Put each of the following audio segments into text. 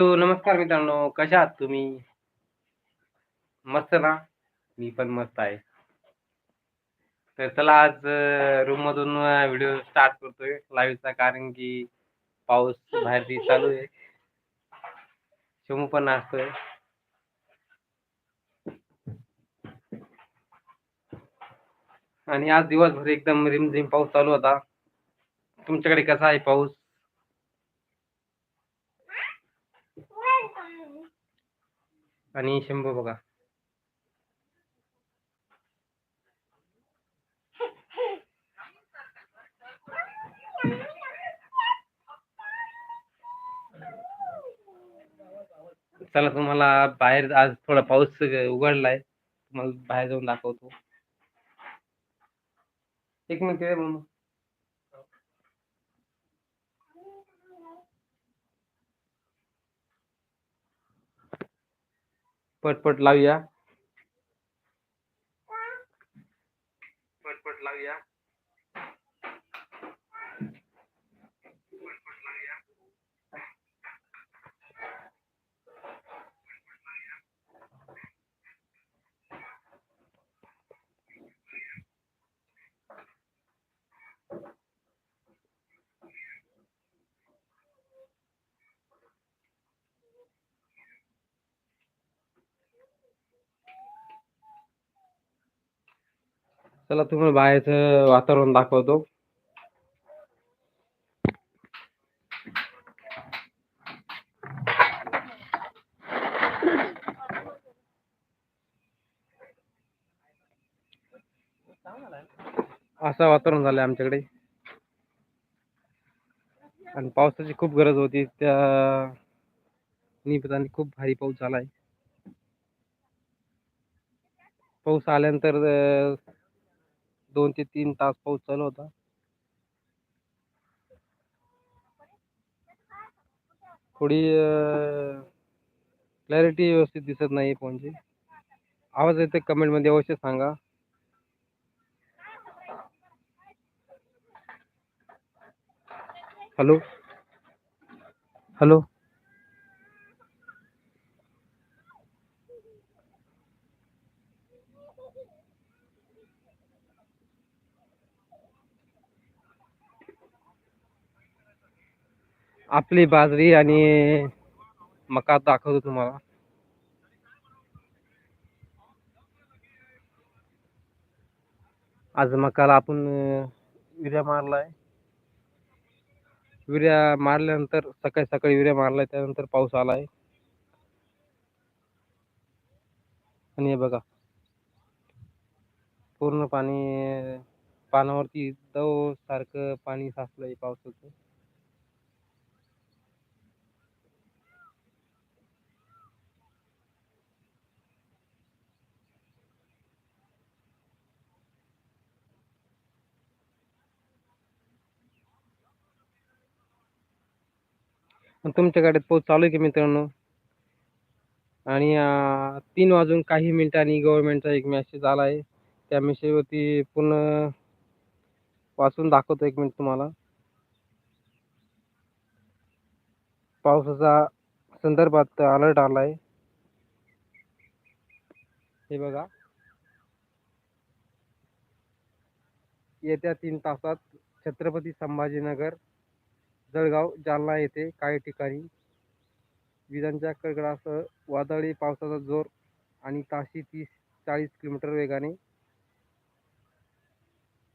तो नमस्कार मित्रांनो कशा आहात तुम्ही? मस्त ना? मी पण मस्त आहे. तर चला आज रूम मधून व्हिडिओ स्टार्ट करतोय. लाईव्हचा कारण की पाऊस बाहेर चालू आहे. शमू पण असतोय आणि आज दिवसभर एकदम रिमझिम पाऊस चालू होता. तुमच्याकडे कसा आहे पाऊस? आणि शंभू बघा. चला तुम्हाला बाहेर आज थोडा पाऊस उघडलाय. तुम्हाला बाहेर जाऊन दाखवतो. एक मिनिट पटपट लावूया पटपट लावूया चला तुम्हाला बाहेरचं वातावरण दाखवतो. असं वातावरण झालंय आमच्याकडे. आणि पावसाची खूप गरज होती. त्या निमित्ताने खूप भारी पाऊस झालाय. पाऊस आल्यानंतर दोन ते तीन तास पाऊस चालू होता. थोडी क्लॅरिटी व्यवस्थित दिसत नाही फोनची आवाज येते कमेंटमध्ये? अवश्य सांगा. हॅलो हॅलो आपली बाजरी आणि मका दाखवतो तुम्हाला. आज मकाला आपण युरिया मारलाय. युरिया मारल्यानंतर सकाळी सकाळी युरिया मारलाय त्यानंतर पाऊस आलाय. आणि हे बघा. पूर्ण पाणी पानावरती दव सारखं पाणी साचलंय पावसाचं. तुमच्या गाडीत पाऊस चालू आहे की मित्रांनो? आणि तीन वाजून काही मिनिटांनी गव्हर्नमेंटचा एक मेसेज आला आहे. त्या मेसेजवरती पूर्ण वाचून दाखवतो एक मिनिट तुम्हाला. पावसाचा संदर्भात अलर्ट आला आहे हे बघा. येत्या तीन तासात छत्रपती संभाजीनगर जळगाव जालना येथे काही ठिकाणी विजांच्या कडकडासह वादळी पावसाचा जोर आणि ताशी तीस चाळीस किलोमीटर वेगाने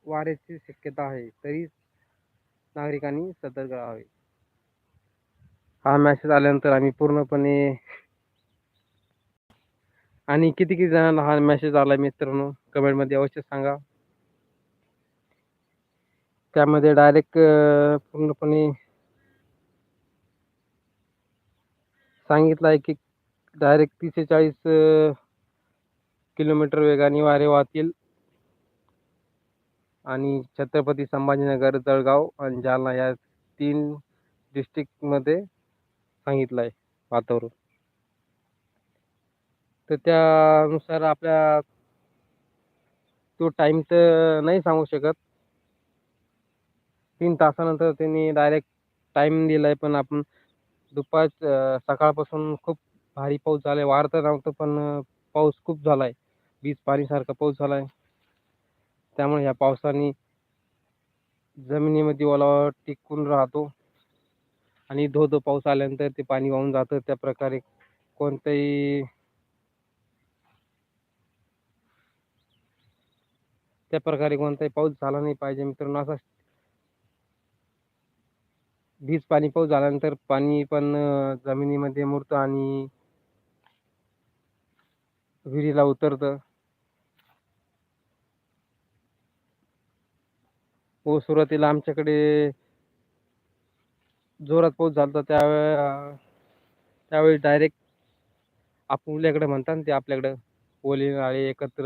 वाऱ्याची शक्यता आहे. तरी नागरिकांनी सतर्क राहावे. हा मॅसेज आल्यानंतर आम्ही पूर्णपणे आणि किती किती जणांना हा मेसेज आला मित्रांनो? कमेंटमध्ये अवश्य सांगा. त्यामध्ये डायरेक्ट पूर्णपणे सांगितलं आहे की डायरेक्ट तीस चाळीस किलोमीटर वेगाने वारे वाहतील. आणि छत्रपती संभाजीनगर जळगाव आणि जालना या तीन डिस्ट्रिक्टमध्ये सांगितलं आहे वातावरण. तर त्यानुसार आपल्या तो टाईम तर नाही सांगू शकत. तीन तासानंतर त्यांनी डायरेक्ट टाईम दिला आहे पण आपण दुपार सकाळपासून खूप भारी पाऊस झालाय. वारं तर नव्हतं पण पाऊस खूप झालाय. वीज पाणीसारखा पाऊस झालाय. त्यामुळे ह्या पावसाने जमिनीमध्ये ओलावा टिकून राहतो आणि धो धो पाऊस आल्यानंतर ते पाणी वाहून जातं. त्या प्रकारे कोणताही त्या प्रकारे कोणताही पाऊस झाला नाही पाहिजे मित्रांनो. असा वीज पाणी पाऊस झाल्यानंतर पाणी पण जमिनीमध्ये मुरतं आणि विहिरीला उतरतं. व सुरुवातीला आमच्याकडे जोरात पाऊस झाला त्यावेळे त्यावेळी डायरेक्ट आपल्याकडे म्हणतात ना ते आपल्याकडं ओली नाले एकत्र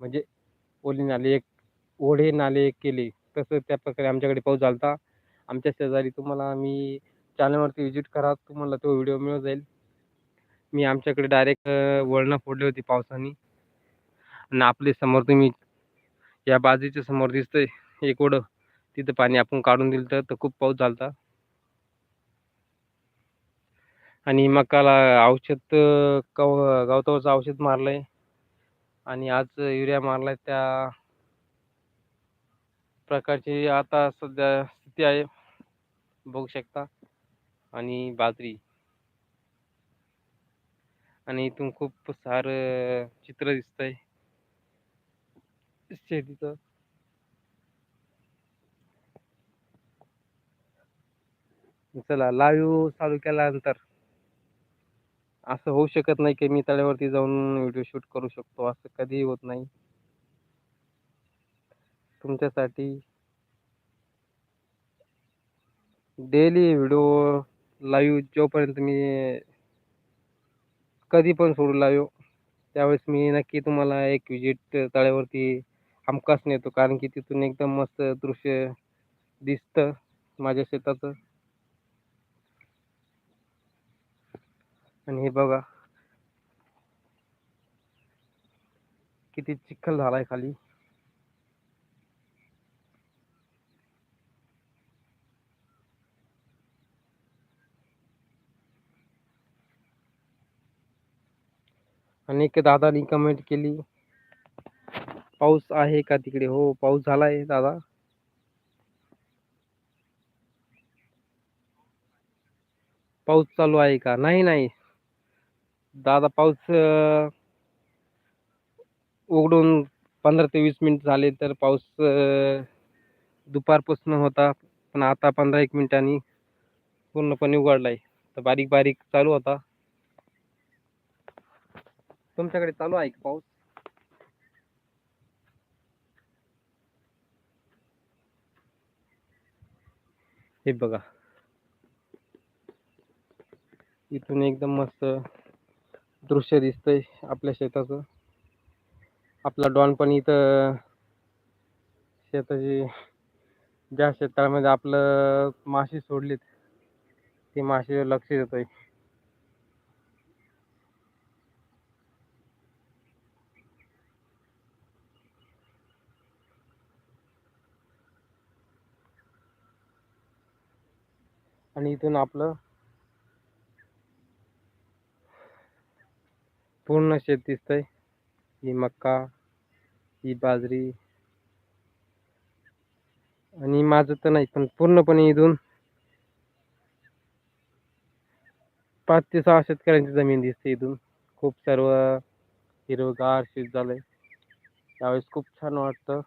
म्हणजे ओली नाले एक ओढे नाले एक केले. तसं त्या प्रकारे आमच्याकडे पाऊस झाला होता आमच्या शेजारी तुम्हाला मी चॅनलवरती व्हिजिट करा तुम्हाला तो व्हिडिओ मिळून जाईल. मी आमच्याकडे डायरेक्ट वळणं फोडली होती पावसाने. आणि आपले समोर तुम्ही या बाजूच्या समोर दिसतंय एक ओढं. तिथं पाणी आपण काढून दिलं तर खूप पाऊस झाला होता आणि मकाला औषध कव गवतावरचं औषध मारलं आहे आणि आज युरिया मारलाय त्या प्रकारची आता सध्या स्थिती आहे. बघू शकता. आणि बाजरी. आणि इथून खूप सार चित्र दिसतंय. शेतीचं. चला लाईव्ह चालू केल्यानंतर. असं होऊ शकत नाही की मी तळ्यावरती जाऊन व्हिडिओ शूट करू शकतो. असं कधीही होत नाही. तुमच्यासाठी डेली व्हिडिओ लाईव्ह जोपर्यंत मी कधी पण सोडू लाईव्ह त्यावेळेस मी नक्की तुम्हाला एक विजिट तळ्यावरती हमखास नेतो. कारण की तिथून एकदम मस्त दृश्य दिसतं माझ्या शेताचं. आणि हे बघा. किती चिखल झालाय खाली. आणि एक दादानी कमेंट केली. पाऊस आहे का तिकडे? हो पाऊस झालाय दादा. पाऊस चालू आहे का? नाही नाही. दादा पाऊस उघडून पंधरा ते वीस मिनिट झाले तर पाऊस दुपारपासून होता. पण आता पंधरा एक मिनिटांनी पूर्णपणे उघडलाय. तर बारीक बारीक चालू होता. तुमच्याकडे चालू आहे का पाऊस? हे बघा. इथून एकदम मस्त दृश्य दिसतंय आपल्या शेताचं. आपला डॉन पण इथं शेताची ज्या शेतामध्ये आपलं मासे सोडलीत ते मासे लक्ष देतोय. आणि इथून आपलं पूर्ण शेत दिसतंय. ही मक्का ही बाजरी. आणि माझं तर नाही पण पूर्णपणे इथून पाच ते सहा शेतकऱ्यांची जमीन दिसते इथून. खूप सर्व हिरवगार शेत झालंय. त्यावेळेस खूप छान वाटतं.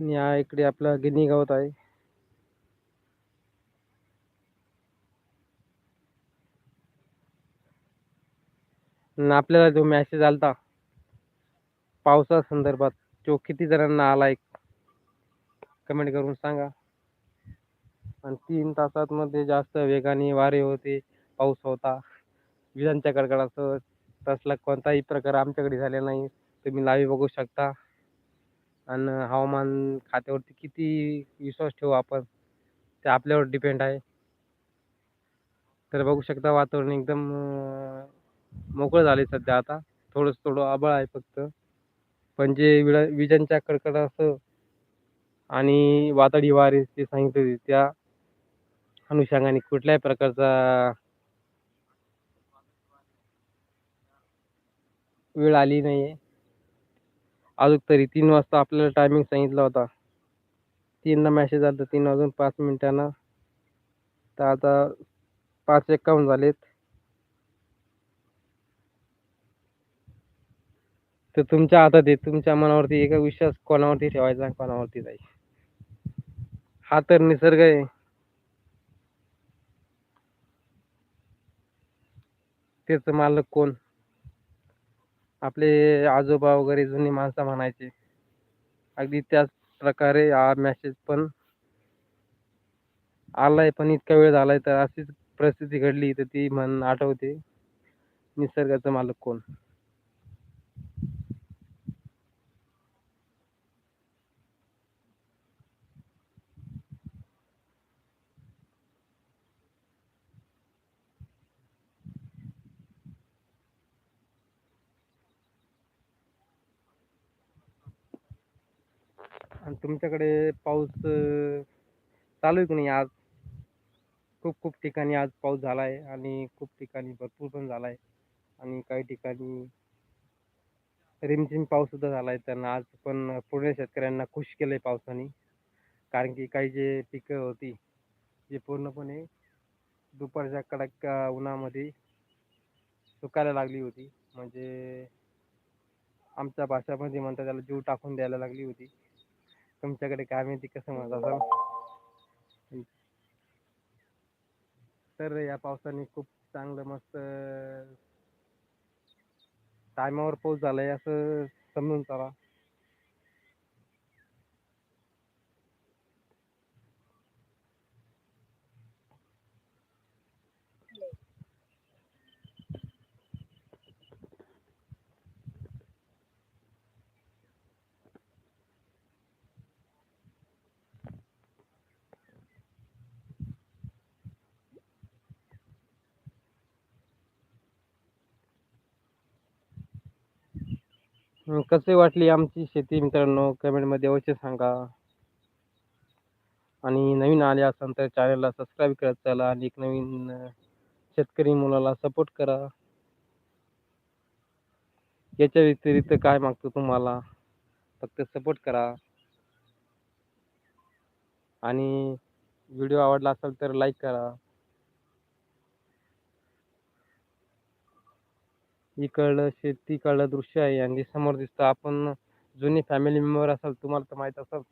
आणि या इकडे आपला गिनी गवत आहे. आपल्याला जो मॅसेज आलता पावसा संदर्भात तो किती जणांना आला एक कमेंट करून सांगा. आणि तीन तासात मध्ये जास्त वेगाने वारे होते पाऊस होता. विजांच्या कडकडासह तसला कोणताही प्रकार आमच्याकडे झाले नाही. तुम्ही लावी बघू शकता. आणि हवामान खात्यावरती किती विश्वास ठेवू आपण? ते आपल्यावर डिपेंड आहे. तर बघू शकता वातावरण एकदम मोकळं झाले सध्या आता. थोडंसं थोडं आबळ आहे फक्त. पण जे विळा विजांच्या कडकडासह आणि वादळी वारे ते सांगितले होते त्या अनुषंगाने कुठल्याही प्रकारचा वेळ आली नाही आहे अजून तरी तीन वाजता आपल्याला टायमिंग सांगितला होता. तीनला मॅसेज आला तीन वाजून पाच मिनिटांना. तर आता पाच एक्कावन्न झालेत. तर तुमच्या हातात आहे तुमच्या मनावरती एका विश्वास कोणावरती ठेवायचा कोणावरती नाही. हा तर निसर्ग आहे. त्याचं मालक कोण? आपले आजोबा वगैरे जुनी माणसं म्हणायचे. अगदी त्याच प्रकारे हा मॅसेज पण आलाय पण इतका वेळ झालाय तर अशीच परिस्थिती घडली तर ती म्हण आठवते. निसर्गाचा मालक कोण? आणि तुमच्याकडे पाऊस अं, चालू आहे की नाही आज? खूप खूप ठिकाणी आज पाऊस झाला आहे आणि खूप ठिकाणी भरपूर पण झाला आहे आणि काही ठिकाणी रिमझिम पाऊस सुद्धा झाला आहे त्यांना आज पण पूर्ण शेतकऱ्यांना खुश केलं आहे पावसाने. कारण की काही जे पिकं होती जे पूर्णपणे दुपारच्या कडक अं, उन्हामध्ये सुकायला लागली होती. म्हणजे आमच्या भाषामध्ये म्हणतात त्याला जीव टाकून द्यायला लागली होती. तुमच्याकडे काय माहिती कसं म्हणत असाल? तर या पावसाने खूप चांगलं मस्त टायमावर पाऊस झालाय असं समजून चला. कसे वाटली आमची शेती मित्रांनो? कमेंटमध्ये अवश्य सांगा. आणि नवीन आले असाल तर चॅनलला सबस्क्राईब करत चला आणि एक नवीन शेतकरी मुलाला सपोर्ट करा. याच्या व्यतिरिक्त काय मागतो तुम्हाला? फक्त सपोर्ट करा. आणि व्हिडिओ आवडला असेल तर लाईक करा. इकडलं शेतीकडलं दृश्य आहे आणि समोर दिसतं. आपण जुनी फॅमिली मेंबर असाल तुम्हाला तर माहीत असेल.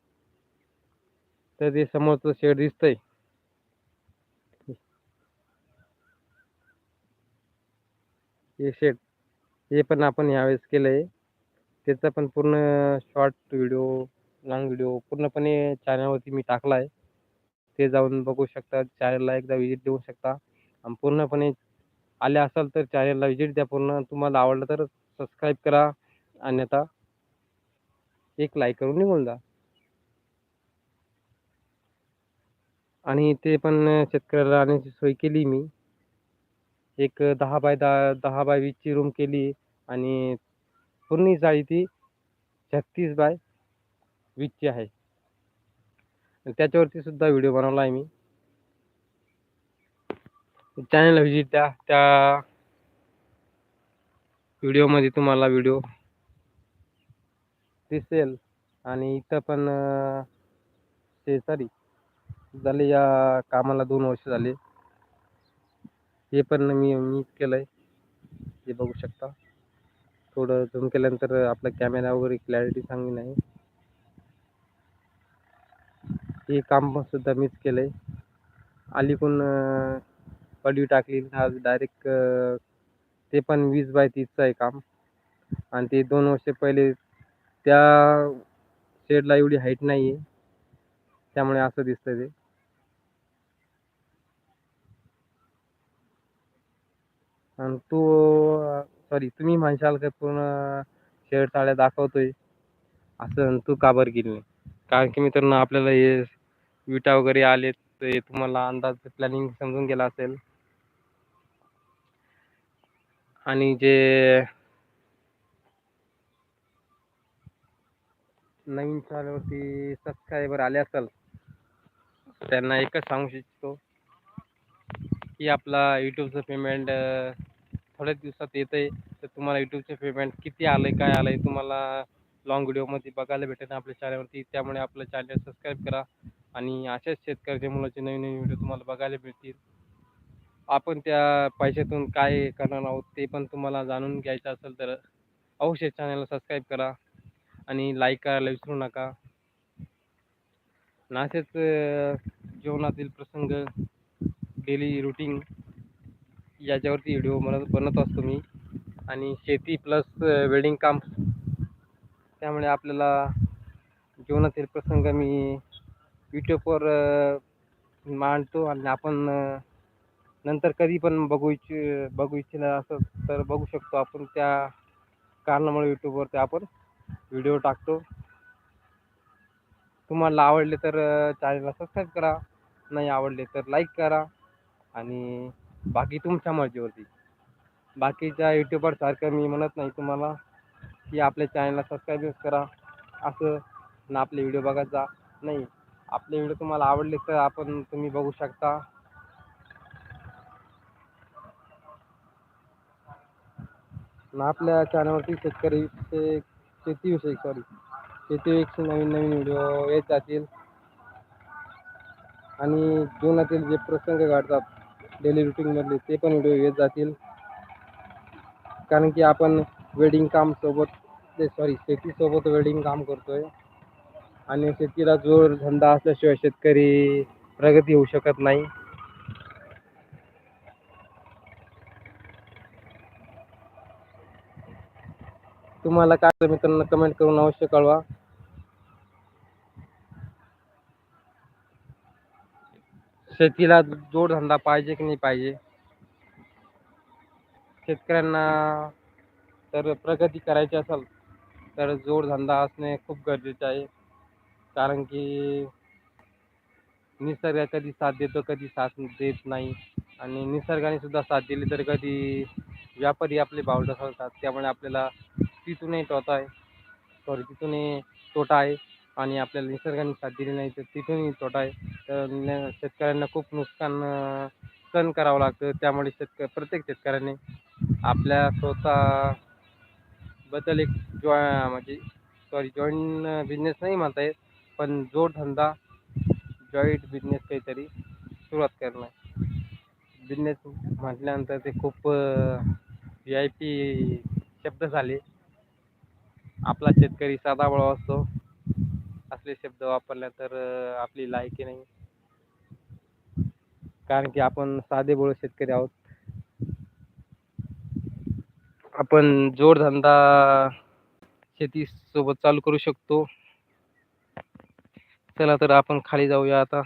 तर ते समोरचं शेड दिसतंय. हे शेड हे पण आपण यावेळेस केलंय. त्याचा पण पूर्ण शॉर्ट व्हिडिओ लॉंग व्हिडिओ पूर्णपणे चॅनलवरती मी टाकला आहे ते जाऊन बघू शकता. चॅनलला एकदा व्हिजिट देऊ शकता. आणि पूर्णपणे आले असाल तर चॅनलला विजिट द्या. पूर्ण तुम्हाला आवडलं तर सबस्क्राईब करा. अन्यथा एक लाईक करून निघून जा. आणि ते पण शेतकऱ्याला राहण्याची सोय केली मी. एक दहा बाय दहा दहा बाय वीसची रूम केली आणि पूर्ण जाळी ती छत्तीस बाय वीसची आहे. त्याच्यावरती सुद्धा व्हिडिओ बनवला आहे मी. चॅनलला व्हिजिट द्या त्या व्हिडिओमध्ये तुम्हाला व्हिडिओ दिसेल. आणि इथं पण ते सॉरी झाले या कामाला दोन वर्ष झाले. हे पण मी मी केलं आहे हे बघू शकता. थोडं झूम केल्यानंतर आपला कॅमेरा वगैरे क्लॅरिटी चांगली नाही. हे काम पण सुद्धा मीच केलं आहे अलीकडून पडवी टाकली आज डायरेक्ट ते पण वीस बाय तीसचं आहे काम. आणि ते दोन वर्ष पहिले त्या शेडला एवढी हाईट नाही आहे त्यामुळे असं दिसतं ते. आणि तू सॉरी तुम्ही म्हणशाल का पूर्ण शेड साड्या दाखवतोय? असं तू का बरं गेली नाही? कारण की मित्रांनो आपल्याला हे विटा वगैरे आले ते तुम्हाला अंदाज प्लॅनिंग समजून गेला असेल. आणि जे नवीन चॅनलवरती सबस्क्रायबर आले असेल त्यांना एकच सांगू इच्छितो की आपला यूट्यूबचं पेमेंट थोड्याच दिवसात येतं आहे तर तुम्हाला यूट्यूबचं पेमेंट किती आलं आहे काय आलं आहे तुम्हाला लॉंग व्हिडिओमध्ये बघायला भेटेल आपल्या चॅनलवरती त्यामुळे आपलं चॅनल सबस्क्राईब करा. आणि अशाच शेतकऱ्याच्या मुलाचे नवीन नवीन व्हिडिओ तुम्हाला बघायला भेटतील. आपण त्या पैशातून काय करणार आहोत ते पण तुम्हाला जाणून घ्यायचं असेल तर अवश्य चॅनलला सबस्क्राईब करा आणि लाईक करायला विसरू नका. नाशेच जीवनातील प्रसंग डेली रुटीन याच्यावरती व्हिडिओ बनत बनत असतो मी. आणि शेती प्लस वेडिंग काम त्यामुळे आपल्याला जीवनातील प्रसंग मी यूट्यूबवर मांडतो आणि आपण नंतर कधी पण बघू इच्छि बघू इच्छिला असं तर बघू शकतो आपण त्या कारणामुळे यूट्यूबवरती आपण व्हिडिओ टाकतो. तुम्हाला आवडले तर चॅनलला सबस्क्राईब करा. नाही आवडले तर लाईक करा. आणि बाकी तुमच्या मर्जीवरती. बाकीच्या यूट्यूबरसारखं मी म्हणत नाही तुम्हाला की आपल्या चॅनलला सबस्क्राईब करा. असं ना आपले व्हिडिओ बघत जा. नाही. आपले व्हिडिओ तुम्हाला आवडले तर आपण तुम्ही बघू शकता. आणि आपल्या चॅनलवरती शेतकरी शे शेतीविषयी सॉरी शेतीविषयी नवीन नवीन व्हिडिओ येत जातील. आणि जीवनातील जे प्रसंग घडतात डेली रुटीनमधले ते पण व्हिडिओ येत जातील. कारण की आपण वेडिंग काम सोबत ते सॉरी शेतीसोबत वेडिंग काम करतोय. आणि शेतीला जोर धंदा असल्याशिवाय शेतकरी प्रगती होऊ शकत नाही. तुम्हाला काय मित्रांनो कमेंट करून अवश्य कळवा. शेतीला जोडधंदा पाहिजे की नाही पाहिजे? शेतकऱ्यांना तर प्रगती करायची असेल तर जोडधंदा असणे खूप गरजेचे आहे. कारण की निसर्ग कधी साथ देतो कधी साथ देत नाही. आणि निसर्गाने सुद्धा साथ दिली तर कधी व्यापारी आपले भाव ढकलतात त्यामुळे आपल्याला तिथूनही तोटा आहे. सॉरी तिथूनही तोटा आहे. आणि आपल्याला निसर्गाने साथ दिली नाही तर तिथूनही तोटा आहे. तर न शेतकऱ्यांना खूप नुकसान सहन करावं लागतं. त्यामुळे शेतक प्रत्येक शेतकऱ्याने आपल्या स्वतः बद्दल एक जॉ म्हणजे सॉरी जॉईंट बिझनेस नाही म्हणता येत पण जोडधंदा जॉईंट बिझनेस काहीतरी सुरुवात करणं बिझनेस म्हटल्यानंतर ते खूप व्ही आय पी शब्द झाले. आपला शेतकरी साधाबाळा असतो. असले शब्द वापरल्या तर आपली लायकी नाही. कारण की आपण साधे बोळ शेतकरी आहोत. आपण जोडधंदा शेतीसोबत चालू करू शकतो. चला तर आपण खाली जाऊया आता.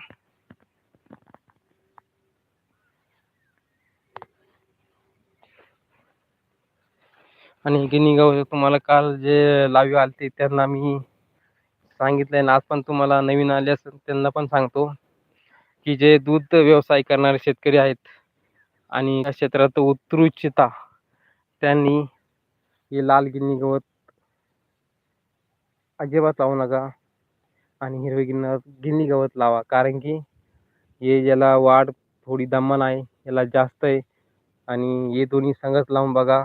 आणि गिनीगाव तुम्हाला काल जे लावी आलते त्यांना मी सांगितलं ना आज पण तुम्हाला नवीन आले असेल त्यांना पण सांगतो की जे दूध व्यवसाय करणारे शेतकरी आहेत आणि या क्षेत्रात उतरू इच्छिता त्यांनी हे लाल गिन्नी गवत अजिबात लावू नका आणि हिरवे गिन्न गिन्नी गवत लावा. कारण की हे याला वाढ थोडी दमन आहे याला जास्त आहे आणि हे दोन्ही संगच लावून बघा.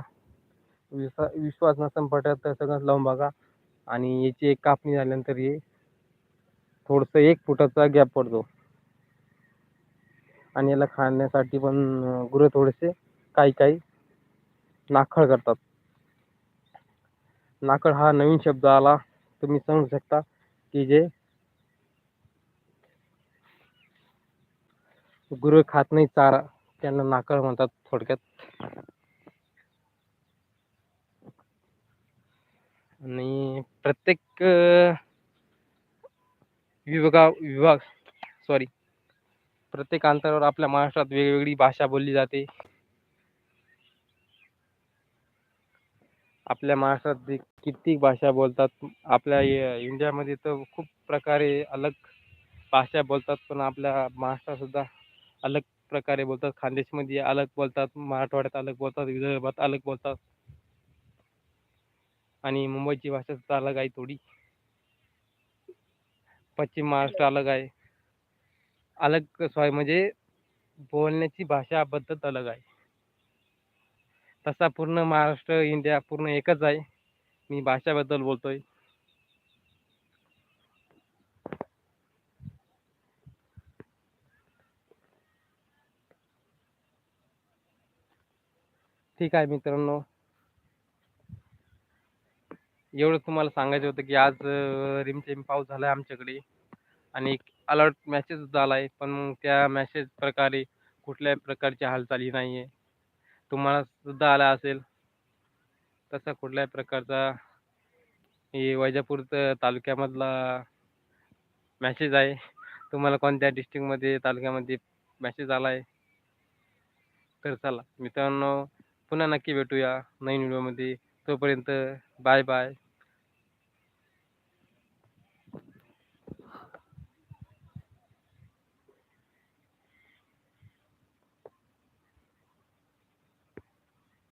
विश्वा विश्वास नसेल पटत तर सगळंच लावून बघा. आणि याची एक कापणी झाल्यानंतर हे थोडंसं एक फुटाचा गॅप पडतो. आणि याला खाण्यासाठी पण गुरं थोडेसे काही काही नाखळ करतात. नाकळ हा नवीन शब्द आला. तुम्ही सांगू शकता की जे गुरु खात नाही चारा त्यांना नाकळ म्हणतात थोडक्यात. आणि प्रत्येक विभागा विभाग सॉरी प्रत्येक अंतरावर आपल्या महाराष्ट्रात वेगवेगळी भाषा बोलली जाते. आपल्या महाराष्ट्रात कित्येक भाषा बोलतात. आपल्या इंडियामध्ये तर खूप प्रकारे अलग भाषा बोलतात पण आपल्या महाराष्ट्रात सुद्धा अलग प्रकारे बोलतात. खानदेशमध्ये अलग बोलतात मराठवाड्यात अलग बोलतात विदर्भात अलग बोलतात. आणि मुंबईची भाषा सुद्धा अलग आहे थोडी. पश्चिम महाराष्ट्र अलग आहे. अलग सॉरी म्हणजे बोलण्याची भाषा पद्धत अलग आहे. तसा पूर्ण महाराष्ट्र इंडिया पूर्ण एकच आहे. मी भाषाबद्दल बोलतोय. ठीक आहे मित्रांनो. एवढं तुम्हाला सांगायचं होतं की आज रिमझिम पाऊस झाला आहे आमच्याकडे. आणि अलर्ट मॅसेज सुद्धा आला आहे पण मग त्या मॅसेज प्रकारे कुठल्याही प्रकारची हालचाली नाही आहे तुम्हाला सुद्धा आला असेल तसा कुठल्याही प्रकारचा हे वैजापूर तालुक्यामधला मॅसेज आहे. तुम्हाला कोणत्या डिस्ट्रिक्टमध्ये तालुक्यामध्ये मॅसेज आला आहे तर चला मित्रांनो पुन्हा नक्की भेटूया नवीन व्हिडिओमध्ये तोपर्यंत बाय बाय.